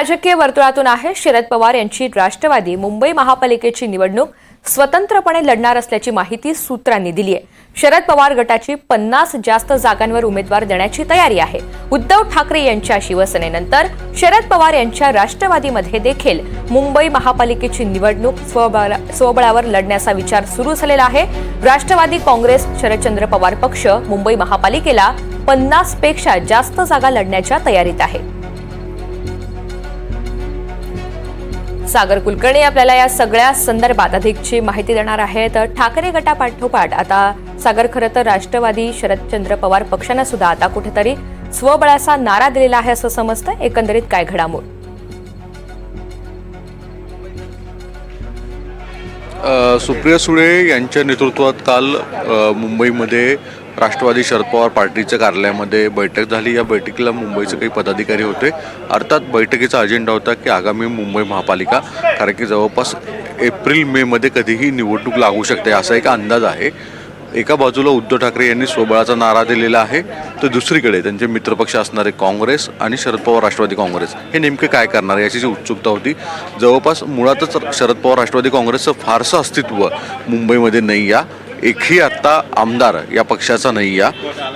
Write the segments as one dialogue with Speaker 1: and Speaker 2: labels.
Speaker 1: राजकीय वर्तुळातून आहे शरद पवार यांची राष्ट्रवादी मुंबई महापालिकेची निवडणूक स्वतंत्रपणे लढणार असल्याची माहिती सूत्रांनी दिली आहे. शरद पवार गटाची पन्नास जास्त जागांवर उमेदवार देण्याची तयारी आहे. उद्धव ठाकरे यांच्या शिवसेनेनंतर शरद पवार यांच्या राष्ट्रवादीमध्ये देखील मुंबई महापालिकेची निवडणूक स्वबळा- स्वबळावर लढण्याचा विचार सुरू झालेला आहे. राष्ट्रवादी काँग्रेस शरदचंद्र पवार पक्ष मुंबई महापालिकेला पन्नासपेक्षा जास्त जागा लढण्याच्या तयारीत आहे. सागर कुलकर्णी आपल्याला या सगळ्या संदर्भात अधिकची माहिती देणार आहेत. ठाकरे गटापाठोपाठ आता सागर खरं तर राष्ट्रवादी शरदचंद्र पवार पक्षानं सुद्धा आता कुठेतरी स्वबळाचा नारा दिलेला आहे असं समजतं. एकंदरीत काय घडामोड?
Speaker 2: सुप्रिया सुळे यांच्या नेतृत्वात काल मुंबईमध्ये राष्ट्रवादी शरद पवार पार्टीच्या कार्यालयामध्ये बैठक झाली. या बैठकीला मुंबईचे काही पदाधिकारी होते. अर्थात बैठकीचा अजेंडा होता की आगामी मुंबई महापालिका कारण की जवळपास एप्रिल मेमध्ये कधीही निवडणूक लागू शकते असा एक अंदाज आहे. एका बाजूला उद्धव ठाकरे यांनी स्वबळाचा नारा दिलेला आहे तर दुसरीकडे त्यांचे मित्रपक्ष असणारे काँग्रेस आणि शरद पवार राष्ट्रवादी काँग्रेस हे नेमके काय करणार याची जी उत्सुकता होती. जवळपास मुळातच शरद पवार राष्ट्रवादी काँग्रेसचं फारसं अस्तित्व मुंबईमध्ये नाही या. एकही आत्ता आमदार या पक्षाचा नाही या.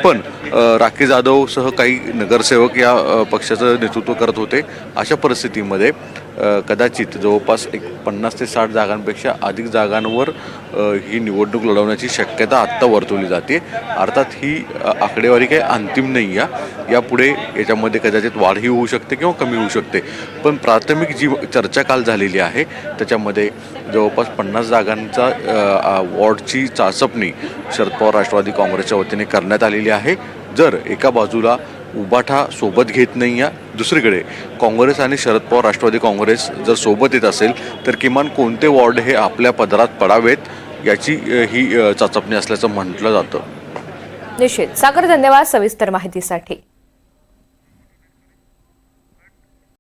Speaker 2: पण राकेश राखी जाधवसह काही नगरसेवक या पक्षाचं नेतृत्व करत होते अशा परिस्थितीमध्ये. कदाचित जवळपास एक पन्नास ते साठ जागांपेक्षा अधिक जागांवर ही निवडणूक लढवण्याची शक्यता आत्ता वर्तवली जाते. अर्थात ही आकडेवारी काही अंतिम नाही आहे यापुढे याच्यामध्ये कदाचित वाढही होऊ शकते किंवा कमी होऊ शकते. पण प्राथमिक जी चर्चा काल झालेली आहे त्याच्यामध्ये जवळपास पन्नास जागांचा वॉर्डची चाचपणी शरद पवार राष्ट्रवादी काँग्रेसच्या वतीने करण्यात आलेली आहे. जर एका बाजूला उबाठा सोबत घेत नाही आहे दुसरीकडे. काँग्रेस आणि शरद पवार राष्ट्रवादी काँग्रेस जर सोबत येत असेल तर किमान कोणते वॉर्ड हे आपल्या पदरात पडावेत याची ही चाचपणी असल्याचं म्हटलं जातं.
Speaker 1: निश्चित. सागर धन्यवाद सविस्तर माहितीसाठी.